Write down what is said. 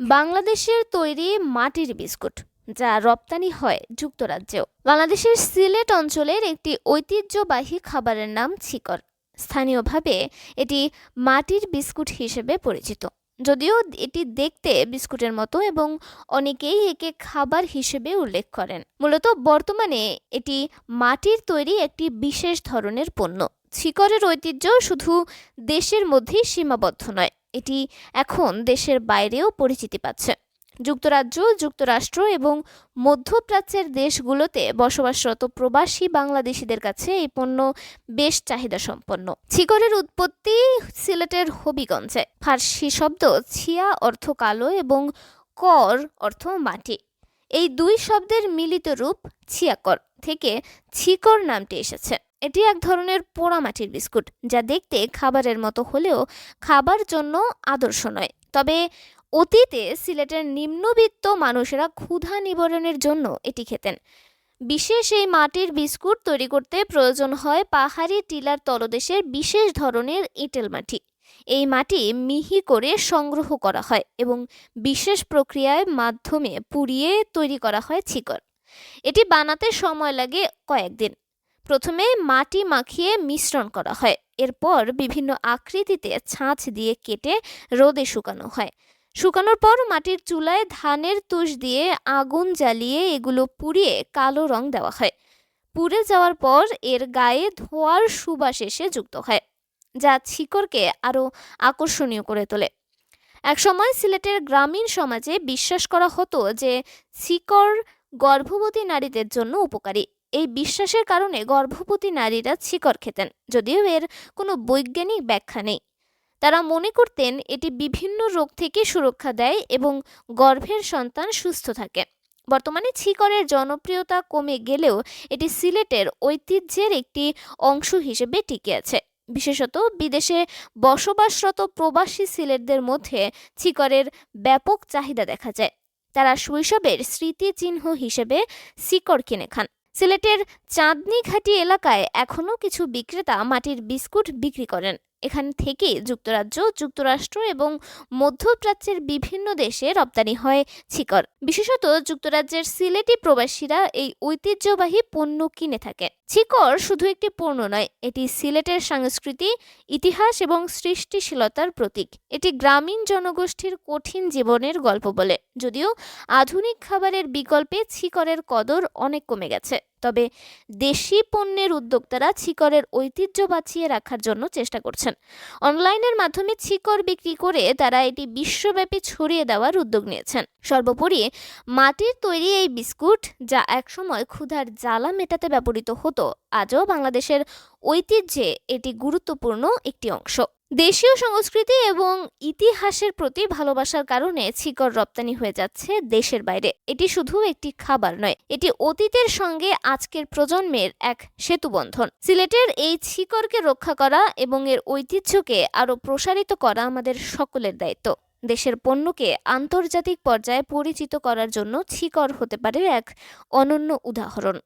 বাংলাদেশের তৈরি মাটির বিস্কুট, যা রপ্তানি হয় যুক্তরাজ্যেও। বাংলাদেশের সিলেট অঞ্চলের একটি ঐতিহ্যবাহী খাবারের নাম ছিকর। স্থানীয়ভাবে এটি মাটির বিস্কুট হিসেবে পরিচিত। যদিও এটি দেখতে বিস্কুটের মতো এবং অনেকেই একে খাবার হিসেবে উল্লেখ করেন। মূলত বর্তমানে এটি মাটির তৈরি একটি বিশেষ ধরনের পণ্য। ছিকরের ঐতিহ্য শুধু দেশের মধ্যেই সীমাবদ্ধ নয়, এটি এখন দেশের বাইরেও পরিচিতি পাচ্ছে। যুক্তরাজ্য, যুক্তরাষ্ট্র এবং মধ্যপ্রাচ্যের দেশগুলোতে বসবাসরত প্রবাসী বাংলাদেশিদের কাছে এই পণ্য বেশ চাহিদা সম্পন্ন। ছিকরের উৎপত্তি সিলেটের হবিগঞ্জে। ফার্সি শব্দ ছিয়া অর্থ কালো এবং কর অর্থ মাটি। এই দুই শব্দের মিলিত রূপ ছিয়াকর থেকে ছিকর নামটি এসেছে। এটি এক ধরনের পোড়ামাটির বিস্কুট, যা দেখতে খাবারের মতো হলেও খাবার জন্য আদর্শ নয়। তবে অতীতে সিলেটের নিম্নবিত্ত মানুষেরা ক্ষুধা নিবারণের জন্য এটি খেতেন। বিশেষ এই মাটির বিস্কুট তৈরি করতে প্রয়োজন হয় পাহাড়ি টিলার তলদেশের বিশেষ ধরনের এঁটেল মাটি। এই মাটি মিহি করে সংগ্রহ করা হয় এবং বিশেষ প্রক্রিয়ায় মাধ্যমে পুড়িয়ে তৈরি করা হয় ছিকর। এটি বানাতে সময় লাগে কয়েকদিন। প্রথমে মাটি মাখিয়ে মিশ্রণ করা হয়। এরপর বিভিন্ন আকৃতিতে ছাঁচ দিয়ে কেটে রোদে শুকানো হয়। শুকানোর পর মাটির চুলায় ধানের তুষ দিয়ে আগুন জ্বালিয়ে এগুলো পুড়িয়ে কালো রং দেওয়া হয়। পুড়ে যাওয়ার পর এর গায়ে ধোয়ার সুবাস এসে যুক্ত হয়, যা ছিকরকে আরও আকর্ষণীয় করে তোলে। একসময় সিলেটের গ্রামীণ সমাজে বিশ্বাস করা হতো যে ছিকর গর্ভবতী নারীদের জন্য উপকারী। এই বিশ্বাসের কারণে গর্ভবতী নারীরা ছিকর খেতেন, যদিও এর কোনো বৈজ্ঞানিক ব্যাখ্যা নেই। তারা মনে করতেন এটি বিভিন্ন রোগ থেকে সুরক্ষা দেয় এবং গর্ভের সন্তান সুস্থ থাকে। বর্তমানে ছিকরের জনপ্রিয়তা কমে গেলেও এটি সিলেটের ঐতিহ্যের একটি অংশ হিসেবে টিকে আছে। বিশেষত বিদেশে বসবাসরত প্রবাসী সিলেটদের মধ্যে ছিকরের ব্যাপক চাহিদা দেখা যায়। তারা শৈশবের স্মৃতিচিহ্ন হিসেবে শিকড় কিনে খান। সিলেটের চাঁদনি ঘাটি এলাকায় এখনও কিছু বিক্রেতা মাটির বিস্কুট বিক্রি করেন। এখান থেকে যুক্তরাজ্য, যুক্তরাষ্ট্র এবং মধ্যপ্রাচ্যের বিভিন্ন দেশে রপ্তানি হয় ছিকর। বিশেষত যুক্তরাজ্যের সিলেটি প্রবাসীরা এই ঐতিহ্যবাহী পণ্য কিনে থাকে। ছিকর শুধু একটি পণ্য নয়, এটি সিলেটের সংস্কৃতি, ইতিহাস এবং সৃষ্টিশীলতার প্রতীক। এটি গ্রামীণ জনগোষ্ঠীর কঠিন জীবনের গল্প বলে, যদিও আধুনিক খাবারের বিকল্পে ছিকরের কদর অনেক কমে গেছে। তবে দেশি পণ্যের উদ্যোক্তারা ছিকরের ঐতিহ্য বাঁচিয়ে রাখার জন্য চেষ্টা করছেন। অনলাইনের মাধ্যমে ছিকর বিক্রি করে তারা এটি বিশ্বব্যাপী ছড়িয়ে দেওয়ার উদ্যোগ নিয়েছেন। সর্বোপরি মাটির তৈরি এই বিস্কুট, যা একসময় ক্ষুধার জ্বালা মেটাতে ব্যবহৃত হতো, আজও বাংলাদেশের ঐতিহ্যে এটি গুরুত্বপূর্ণ একটি অংশ। দেশীয় সংস্কৃতি এবং ইতিহাসের প্রতি ভালোবাসার কারণে ছিকর রপ্তানি হয়ে যাচ্ছে দেশের বাইরে। এটি শুধু একটি খাবার নয়, এটি অতীতের সঙ্গে আজকের প্রজন্মের এক সেতুবন্ধন। সিলেটের এই ছিকরকে রক্ষা করা এবং এর ঐতিহ্যকে আরও প্রসারিত করা আমাদের সকলের দায়িত্ব। দেশের পণ্যকে আন্তর্জাতিক পর্যায়ে পরিচিত করার জন্য ছিকর হতে পারে এক অনন্য উদাহরণ।